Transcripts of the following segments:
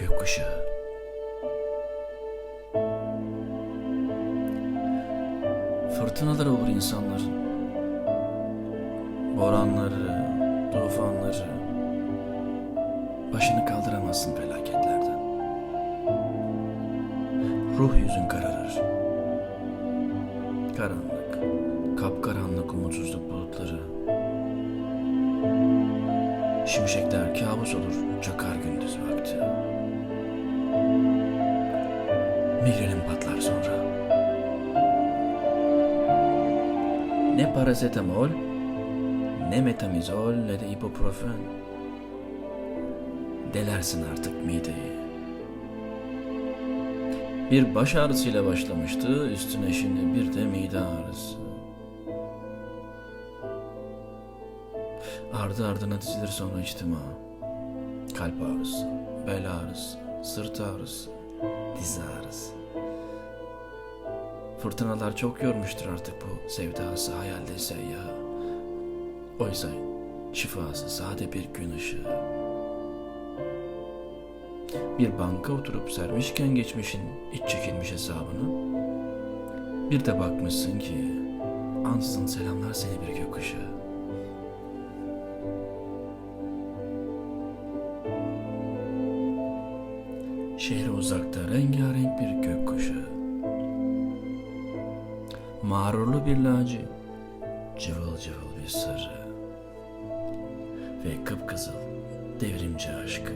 gökkuşağı. Fırtınaları olur insanların. Boranları, tufanları. Başını kaldıramazsın felaketlerden. Ruh yüzün kararır. Karanlık, kapkaranlık umutsuzluk bulutları. Şimşekler kabus olur, çakar gündüz vakti. Migrenin patlar sonra. Ne parasetamol, ne metamizol, ne de ibuprofen. Delersin artık mideyi. Bir baş ağrısıyla başlamıştı, üstüne şimdi bir de mide ağrısı. Ardı ardına dizilir sonra içtima. Kalp ağrısı, bel ağrısı, sırt ağrısı, diz ağrısı. Fırtınalar çok yormuştur artık bu sevdası hayalde seyyah. Oysa şifası sade bir gün ışığı. Bir banka oturup sermişken geçmişin iç çekilmiş hesabını. Bir de bakmışsın ki ansızın selamlar seni bir gökkuşağı. Şehre uzakta rengarenk bir gökkuşağı. Mağrurlu bir laci, cıvıl cıvıl bir sarı ve kıpkızıl devrimci aşkı.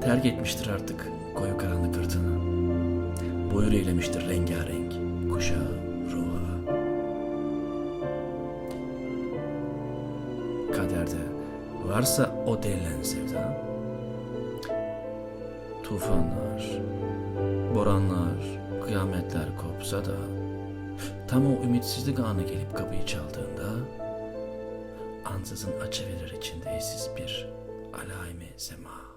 Terk etmiştir artık koyu karanlık fırtına. Boyur eylemiştir rengarenk kuşağı ruha. Kaderde varsa o denilen sevda, tufanlar, boranlar, kıyametler kopsa da tam o ümitsizlik anı gelip kapıyı çaldığında ansızın açıverir içinde eşsiz bir alaime sema.